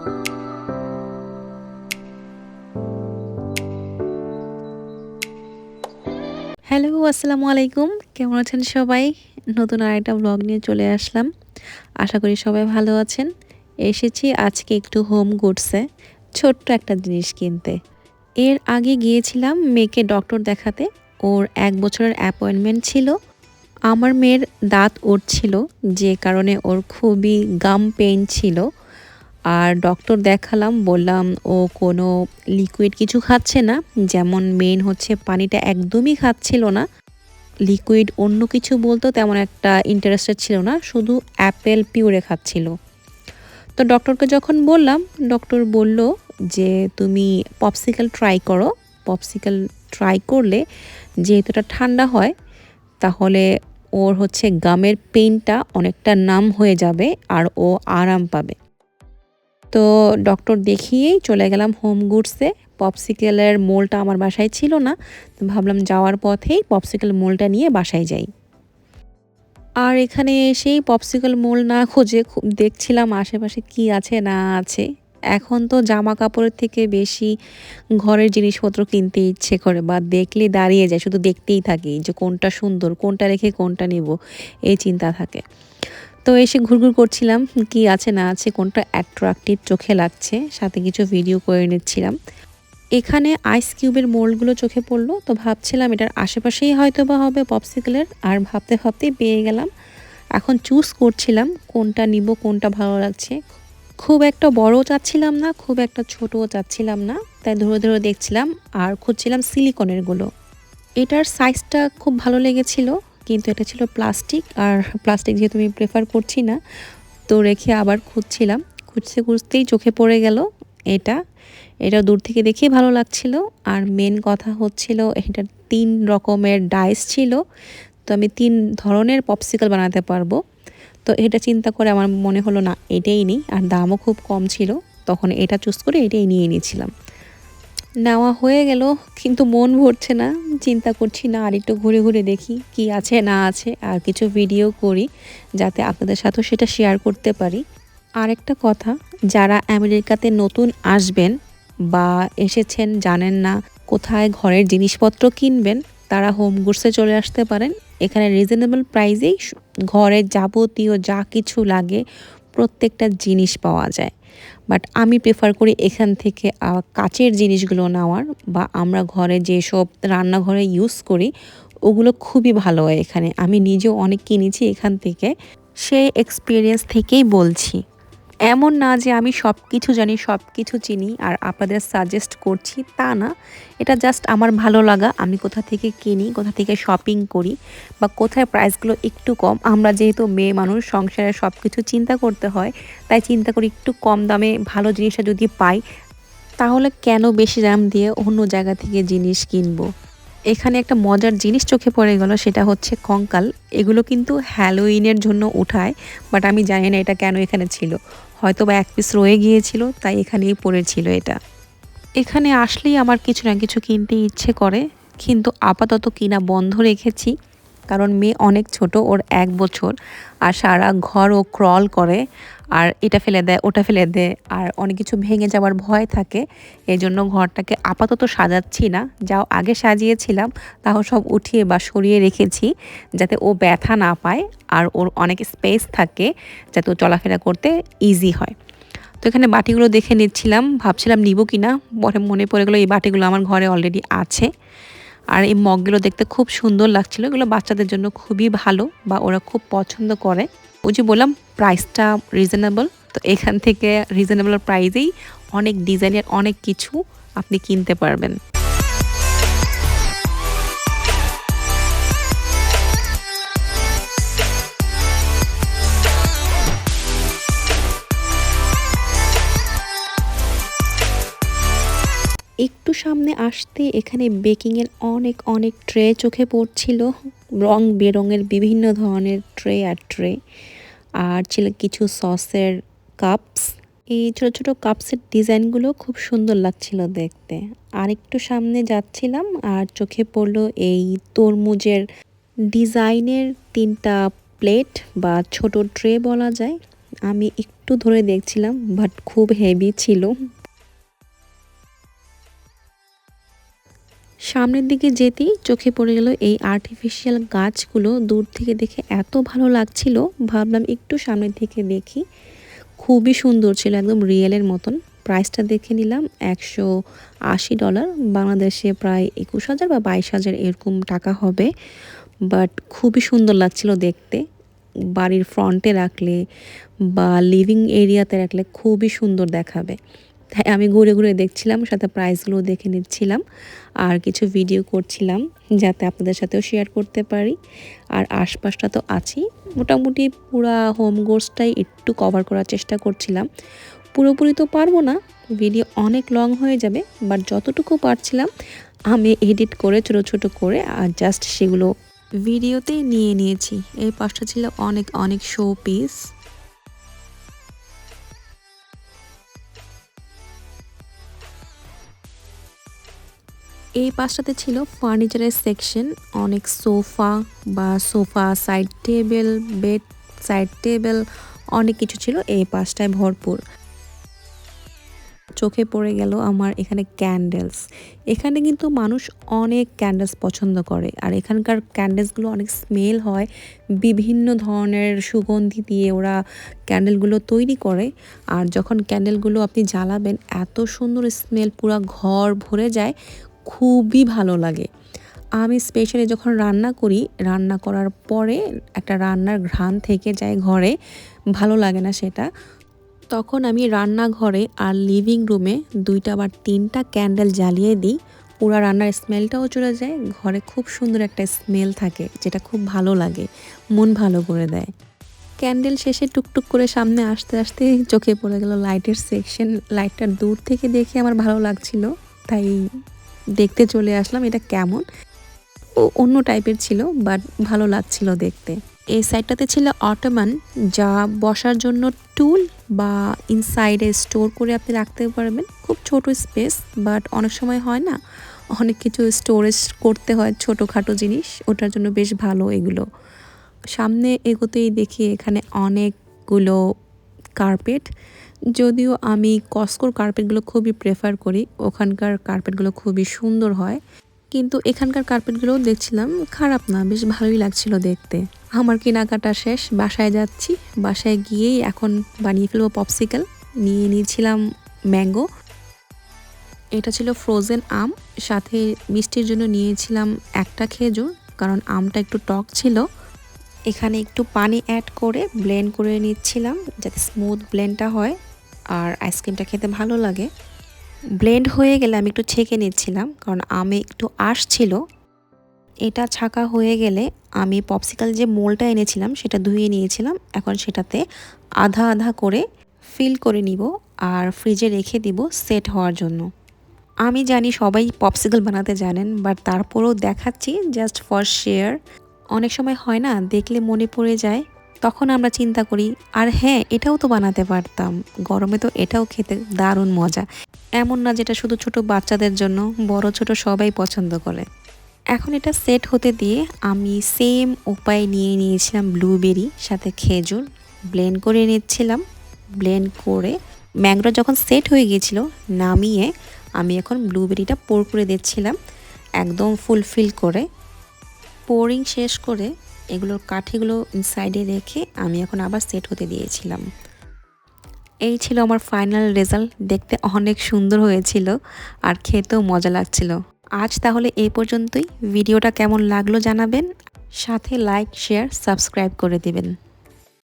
Hello, আসসালামু আলাইকুম। কেমন আছেন সবাই? নতুন আরেকটা ব্লগ নিয়ে চলে আসলাম। আশা করি সবাই ভালো আছেন। এসেছি আজকে একটু হোম গুডসে ছোট্ট একটা জিনিস কিনতে। এর আগে গিয়েছিলাম মেয়েকে ডক্টর দেখাতে। ওর এক বছরের অ্যাপয়েন্টমেন্ট ছিল। আমার মেয়ের দাঁত উঠছিল যে কারণে ওর খুবই গাম পেইন ছিল। আর ডক্টর দেখালাম, বললাম, ও কোনো লিকুইড কিছু খাচ্ছে না, যেমন মেন হচ্ছে পানিটা একদমই খাচ্ছিল না। লিকুইড অন্য কিছু বলতো তেমন একটা ইন্টারেস্টেড ছিল না, শুধু অ্যাপেল পিউরে খাচ্ছিল। তো ডক্টরকে যখন বললাম, ডক্টর বলল যে, তুমি পপসিকাল ট্রাই করো। পপসিকাল ট্রাই করলে যেহেতু এটা ঠান্ডা হয়, তাহলে ওর হচ্ছে গামের পেইনটা অনেকটা নাম হয়ে যাবে আর ও আরাম পাবে। তো ডক্টর দেখিয়েই চলে গেলাম হোম গুডসে। পপসিকেলের মোলটা আমার বাসায় ছিল না, তো ভাবলাম যাওয়ার পথেই পপসিকেল মোলটা নিয়ে বাসায় যাই। আর এখানে এসেই পপসিকেল মোল না খুঁজে দেখছিলাম আশেপাশে কি আছে না আছে। এখন তো জামা কাপড়ের থেকে বেশি ঘরের জিনিসপত্র কিনতে ইচ্ছে করে, বা দেখলে দাঁড়িয়ে যায়, শুধু দেখতেই থাকি যে কোনটা সুন্দর, কোনটা রেখে কোনটা নেব, এই চিন্তা থাকে। তো এসে ঘুরঘুর করছিলাম, কি আছে না আছে, কোনটা অ্যাট্রাকটিভ চোখে লাগছে, সাথে কিছু ভিডিও করে নিচ্ছিলাম। এখানে আইস কিউবের মোল্ডগুলো চোখে পড়ল, তো ভাবছিলাম এটার আশেপাশেই হয়তো বা হবে পপসিকেলের আর ভাবতে ভাবতেই পেয়ে গেলাম। এখন চুজ করছিলাম কোনটা নিব, কোনটা ভালো লাগছে। খুব একটা বড়ও চাচ্ছিলাম না, খুব একটা ছোটও চাচ্ছিলাম না, তাই ধরে ধরে দেখছিলাম, আর খুঁজছিলাম সিলিকনেরগুলো এটার সাইজটা খুব ভালো লেগেছিল কিন্তু এটা ছিল প্লাস্টিক আর প্লাস্টিক যেহেতু আমি প্রেফার করছি না, তো রেখে আবার খুঁজছিলাম। খুঁজতে খুঁজতেই চোখে পড়ে গেল এটা। এটা দূর থেকে দেখেই ভালো লাগছিল আর মেন কথা হচ্ছিল এটার তিন রকমের ডাইস ছিল, তো আমি তিন ধরনের পপসিকল বানাতে পারব। তো এটা চিন্তা করে আমার মনে হলো না এটাই নিই আর দামও খুব কম ছিল, তখন এটা চুজ করে এটাই নিয়ে নিয়েছিলাম নেওয়া হয়ে গেল, কিন্তু মন ভরছে না। চিন্তা করছি, না, আর একটু ঘুরে ঘুরে দেখি কি আছে, না আছে, আর কিছু ভিডিও করি, যাতে আপনাদের সাথেও সেটা শেয়ার করতে পারি। আরেকটা কথা, যারা আমেরিকাতে নতুন আসবেন বা এসেছেন, জানেন না কোথায় ঘরের জিনিসপত্র কিনবেন, তারা হোম গুডসে চলে আসতে পারেন। এখানে রিজনেবল প্রাইসেই ঘরের যাবতীয় যা কিছু লাগে প্রত্যেকটা জিনিস পাওয়া যায়। বাট আমি প্রেফার করি এখান থেকে কাচের জিনিসগুলো নেওয়ার বা আমরা ঘরে যেসব রান্নাঘরে ইউজ করি, ওগুলো খুবই ভালো হয় এখানে। আমি নিজেও অনেক কিনেছি এখান থেকে। সেই এক্সপিরিয়েন্স থেকেই বলছি। এমন না যে আমি সব কিছু জানি সব কিছু চিনি আর আপনাদের সাজেস্ট করছি তা না। এটা জাস্ট আমার ভালো লাগা। আমি কোথা থেকে কিনি, কোথা থেকে শপিং করি বা কোথায় প্রাইসগুলো একটু কম। আমরা যেহেতু মেয়ে মানুষ, সংসারে সব কিছু চিন্তা করতে হয়, তাই চিন্তা করি একটু কম দামে ভালো জিনিসটা যদি পাই, তাহলে কেন বেশি দাম দিয়ে অন্য জায়গা থেকে জিনিস কিনবো? এখানে একটা মজার জিনিস চোখে পড়ে গেল, সেটা হচ্ছে কঙ্কাল। এগুলো কিন্তু হ্যালোইনের জন্য উঠায় বাট আমি জানি না এটা কেন এখানে ছিল। হয়তো বা এক পিস রয়ে গিয়েছিল, তাই এখানেই পড়েছিল এটা। এখানে আসলেই আমার কিছু না কিছু কিনতে ইচ্ছে করে, কিন্তু আপাতত কিনা বন্ধ রেখেছি। কারণ মেয়ে অনেক ছোট, ওর এক বছর। আর সারা ঘর ও ক্রল করে, আর এটা ফেলে দেয়, ওটা ফেলে দেয়। আর অনেক কিছু ভেঙে যাওয়ার ভয় থাকে এই জন্য ঘরটাকে আপাতত সাজাচ্ছি না। যাও আগে সাজিয়েছিলাম, তাও সব উঠিয়ে বা সরিয়ে রেখেছি, যাতে ও ব্যথা না পায় আর ওর অনেক স্পেস থাকে, যাতে ও চলাফেরা করতে ইজি হয়। তো এখানে বাটিগুলো দেখে নিচ্ছিলাম, ভাবছিলাম নিব কি না পরে মনে পড়ে গেলো এই বাটিগুলো আমার ঘরে অলরেডি আছে। আর এই মগগুলো দেখতে খুব সুন্দর লাগছিল। এগুলো বাচ্চাদের জন্য খুবই ভালো বা ওরা খুব পছন্দ করে। ওই যে বললাম প্রাইসটা রিজনেবল তো এখান থেকে রিজনেবল প্রাইসেই অনেক ডিজাইনের অনেক কিছু আপনি কিনতে পারবেন। একটু সামনে আসতে এখানে বেকিংয়ের অনেক অনেক ট্রে চোখে পড়ছিল। রং বেরঙের বিভিন্ন ধরনের ট্রে আর ট্রে আর ছিল কিছু সসের কাপস এই ছোট ছোট কাপসের ডিজাইনগুলো খুব সুন্দর লাগছিল দেখতে। আর একটু সামনে যাচ্ছিলাম আর চোখে পড়ল এই তরমুজের ডিজাইনের তিনটা প্লেট বা ছোট ট্রে বলা যায়। আমি একটু ধরে দেখছিলাম বাট খুব হেভি ছিল। সামনের দিকে যেতেই চোখে পড়ে গেল এই আর্টিফিশিয়াল গাছগুলো। দূর থেকে দেখে এত ভালো লাগছিল। ভাবলাম একটু সামনের দিকে দেখি। খুবই সুন্দর ছিল, একদম রিয়েলের মতন। প্রাইসটা দেখে নিলাম একশো আশি ডলার বাংলাদেশে প্রায় একুশ হাজার বা বাইশ হাজার এরকম টাকা হবে। বাট খুবই সুন্দর লাগছিল দেখতে। বাড়ির ফ্রন্টে রাখলে বা লিভিং এরিয়াতে রাখলে খুবই সুন্দর দেখাবে। তাই আমি ঘুরে ঘুরে দেখছিলাম, সাথে প্রাইসগুলো দেখে নিচ্ছিলাম, আর কিছু ভিডিও করছিলাম, যাতে আপনাদের সাথেও শেয়ার করতে পারি। আর আশপাশটা তো আছেই। মোটামুটি পুরা হোম গোর্সটাই একটু কভার করার চেষ্টা করছিলাম। পুরোপুরি তো পারব না ভিডিও অনেক লং হয়ে যাবে বাট যতটুকু পারছিলাম, আমি এডিট করে, ছোট ছোট করে, আর জাস্ট সেগুলো ভিডিওতে নিয়ে নিয়েছি। এই পাশটা ছিল অনেক অনেক শো পিস এই পাশটাতে ছিল ফার্নিচারের সেকশন, অনেক সোফা বা sofa side table, bed side table, অনেক কিছু ছিল এই পাশটায় ভরপুর। চোখে পড়ে গেল আমার এখানে ক্যান্ডেলস এখানে কিন্তু মানুষ অনেক ক্যান্ডেলস পছন্দ করে আর এখানকার ক্যান্ডেলসগুলো অনেক স্মেল হয়। বিভিন্ন ধরনের সুগন্ধি দিয়ে ওরা ক্যান্ডেলগুলো তৈরি করে আর যখন ক্যান্ডেলগুলো আপনি জ্বালাবেন, এত সুন্দর স্মেল পুরো ঘর ভরে যায়। খুবই ভালো লাগে। আমি স্পেশালি যখন রান্না করি, রান্না করার পরে একটা রান্নার ঘ্রাণ থেকে যায় ঘরে, ভালো লাগে না সেটা। তখন আমি রান্নাঘরে আর লিভিং রুমে দুইটা বা তিনটা ক্যান্ডেল জ্বালিয়ে দিই। পুরো রান্নার স্মেলটাও চলে যায়, ঘরে খুব সুন্দর একটা স্মেল থাকে, যেটা খুব ভালো লাগে, মন ভালো করে দেয়। ক্যান্ডেল শেষে টুকটুক করে সামনে আসতে আসতে চোখে পড়ে গেল লাইটের সেকশন লাইটটা দূর থেকে দেখে আমার ভালো লাগছিল, তাই দেখতে চলে আসলাম, এটা কেমন? ও, অন্য টাইপের ছিল বাট ভালো লাগছিল দেখতে। এই সাইডটাতে ছিল অটোমান যা বসার জন্য টুল বা ইনসাইডে স্টোর করে আপনি রাখতে পারবেন। খুব ছোট স্পেস বাট অনেক সময় হয় না, অনেক কিছু স্টোরেজ করতে হয় ছোটোখাটো জিনিস, ওটার জন্য বেশ ভালো এগুলো। সামনে এগোতেই দেখি এখানে অনেকগুলো কার্পেট যদিও আমি কস্কোর কার্পেটগুলো খুবই প্রেফার করি, ওখানকার কার্পেটগুলো খুবই সুন্দর হয়, কিন্তু এখানকার কার্পেটগুলোও দেখছিলাম খারাপ না, বেশ ভালোই লাগছিল দেখতে। আমার কেনাকাটা শেষ, বাসায় যাচ্ছি, বাসায় গিয়েই এখন বানিয়ে ফেলব পপসিকাল নিয়ে নিয়েছিলাম ম্যাঙ্গো এটা ছিল ফ্রোজেন আম, সাথে মিষ্টির জন্য নিয়েছিলাম একটা খেজুর, কারণ আমটা একটু টক ছিল। এখানে একটু পানি অ্যাড করে ব্লেন্ড করে নিচ্ছিলাম যাতে স্মুথ ব্লেন্ডটা হয় আর আইসক্রিমটা খেতে ভালো লাগে। ব্লেন্ড হয়ে গেলে আমি একটু ছেঁকে নিচ্ছিলাম কারণ আমে একটু আশ ছিল। এটা ছাকা হয়ে গেলে আমি পপসিকাল যে মোলটা এনেছিলাম সেটা ধুয়ে নিয়েছিলাম। এখন সেটাতে আধা আধা করে ফিল করে নিব আর ফ্রিজে রেখে দিব সেট হওয়ার জন্য। আমি জানি সবাই পপসিকাল বানাতে জানেন বাট তারপরেও দেখাচ্ছি জাস্ট ফর শেয়ার অনেক সময় হয় না, দেখলে মনে পড়ে যায়, তখন আমরা চিন্তা করি, আর হ্যাঁ এটাও তো বানাতে পারতাম, গরমে তো এটাও খেতে দারুণ মজা। এমন না যেটা শুধু ছোট বাচ্চাদের জন্য, বড় ছোট সবাই পছন্দ করে। এখন এটা সেট হতে দিয়ে আমি সেম উপায় নিয়ে নিয়েছিলাম ব্লুবেরি, সাথে খেজুর, ব্লেন্ড করে নিচ্ছিলাম ব্লেন্ড করে ম্যাংরো যখন সেট হয়ে গিয়েছিল, নামিয়ে আমি এখন ব্লুবেরিটা পোর করে দিচ্ছিলাম, একদম ফুলফিল করে। পোরিং শেষ করে এগুলোর কাঠিগুলো সাইডে রেখে আমি এখন আবার সেট হতে দিয়েছিলাম। এই ছিল আমার ফাইনাল রেজাল্ট দেখতে অনেক সুন্দর হয়েছিল আর খেতেও মজা লাগছিল। আজ তাহলে এই পর্যন্তই। ভিডিওটা কেমন লাগল জানাবেন। সাথে লাইক শেয়ার সাবস্ক্রাইব করে দিবেন।